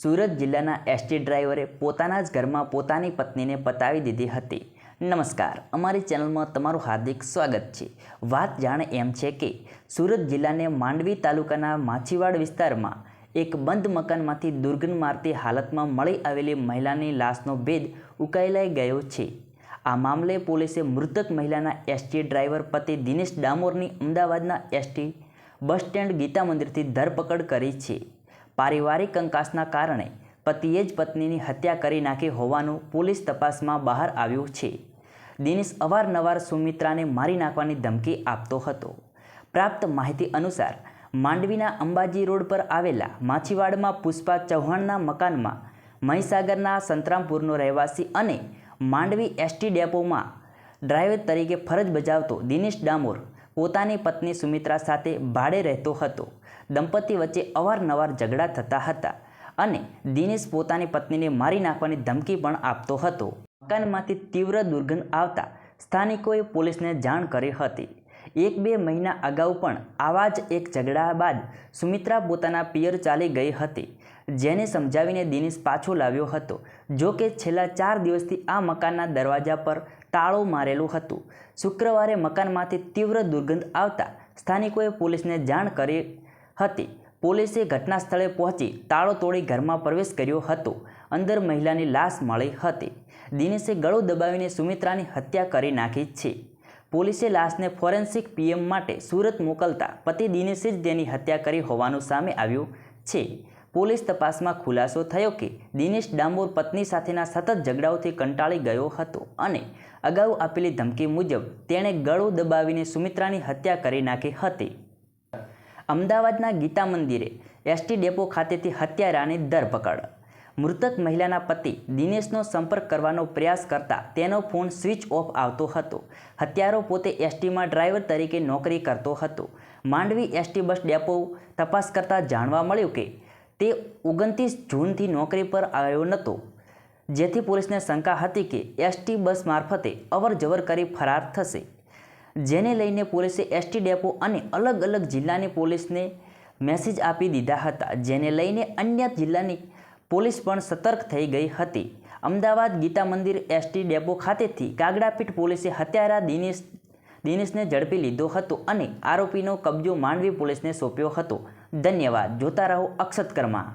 સુરત જિલ્લાના એસટી ડ્રાઈવરે પોતાના જ ઘરમાં પોતાની પત્નીને પતાવી દીધી હતી. નમસ્કાર, અમારી ચેનલમાં તમારું હાર્દિક સ્વાગત છે. વાત જાણે એમ છે કે સુરત જિલ્લાને માંડવી તાલુકાના માછીવાડ વિસ્તારમાં એક બંધ મકાનમાંથી દુર્ગંધ મારતી હાલતમાં મળી આવેલી મહિલાની લાશનો ભેદ ઉકેલાઈ ગયો છે. આ મામલે પોલીસે મૃતક મહિલાના એસટી ડ્રાઈવર પતિ દિનેશ ડામોરની અમદાવાદના એસટી બસ સ્ટેન્ડ ગીતા મંદિરથી ધરપકડ કરી છે. પારિવારિક કંકાસના કારણે પતિએ જ પત્નીની હત્યા કરી નાખી હોવાનું પોલીસ તપાસમાં બહાર આવ્યું છે. દિનેશ અવારનવાર સુમિત્રાને મારી નાખવાની ધમકી આપતો હતો. પ્રાપ્ત માહિતી અનુસાર, માંડવીના અંબાજી રોડ પર આવેલા માછીવાડમાં પુષ્પા ચૌહાણના મકાનમાં મહીસાગરના સંતરામપુરનો રહેવાસી અને માંડવી એસટી ડેપોમાં ડ્રાઈવર તરીકે ફરજ બજાવતો દિનેશ ડામોર પોતાની પત્ની સુમિત્રા સાથે ભાડે રહેતો હતો. દંપતી વચ્ચે અવારનવાર ઝઘડા થતા હતા અને દિનેશ પોતાની પત્નીને મારી નાખવાની ધમકી પણ આપતો હતો. મકાનમાંથી તીવ્ર દુર્ગંધ આવતા સ્થાનિકોએ પોલીસને જાણ કરી હતી. એક બે મહિના અગાઉ પણ આવા જ એક ઝઘડા બાદ સુમિત્રા પોતાના પિયર ચાલી ગઈ હતી, જેને સમજાવીને દિનેશ પાછો લાવ્યો હતો, જો કે છેલ્લા ચાર દિવસથી આ મકાનના દરવાજા પર તાળો મારેલું હતું. શુક્રવારે મકાનમાંથી તીવ્ર દુર્ગંધ આવતા સ્થાનિકોએ પોલીસને જાણ કરી હતી. પોલીસે ઘટના સ્થળે પહોંચી તાળો તોડી ઘરમાં પ્રવેશ કર્યો હતો. અંદર મહિલાની લાશ મળી હતી. દિનેશે ગળું દબાવીને સુમિત્રાની હત્યા કરી નાખી છે. પોલીસે લાશને ફોરેન્સિક પીએમ માટે સુરત મોકલતા પતિ દિનેશે જ તેની હત્યા કરી હોવાનું સામે આવ્યું છે. પોલીસ તપાસમાં ખુલાસો થયો કે દિનેશ ડામોર પત્ની સાથેના સતત ઝઘડાઓથી કંટાળી ગયો હતો અને અગાઉ આપેલી ધમકી મુજબ તેણે ગળું દબાવીને સુમિત્રાની હત્યા કરી નાખી હતી. અમદાવાદના ગીતા મંદિરે એસટી ડેપો ખાતેથી હત્યારાની ધરપકડ મૃતક મહિલાના પતિ દિનેશનો સંપર્ક કરવાનો પ્રયાસ કરતા તેનો ફોન સ્વિચ ઓફ આવતો હતો. હત્યારો પોતે એસટીમાં ડ્રાઈવર તરીકે નોકરી કરતો હતો. માંડવી એસટી બસ ડેપો તપાસ કરતાં જાણવા મળ્યું કે તે ઓગણત્રીસ જૂનથી નોકરી પર આવ્યો નહોતો. જેથી પોલીસને શંકા હતી કે એસટી બસ મારફતે અવર જવર કરી ફરાર થશે. જેને લઈને પોલીસે એસટી ડેપો અને અલગ અલગ જિલ્લાની પોલીસને મેસેજ આપી દીધા હતા. જેને લઈને અન્ય જિલ્લાની પોલીસ પણ સતર્ક થઈ ગઈ હતી. અમદાવાદ ગીતા મંદિર એસટી ડેપો ખાતેથી કાગડાપીઠ પોલીસે હત્યારા દિનેશ, દિનેશને ઝડપી લીધો હતો અને આરોપીનો કબજો માંડવી પોલીસને સોંપ્યો હતો. ધન્યવાદ. જોતા રહો અક્ષત કર્મા.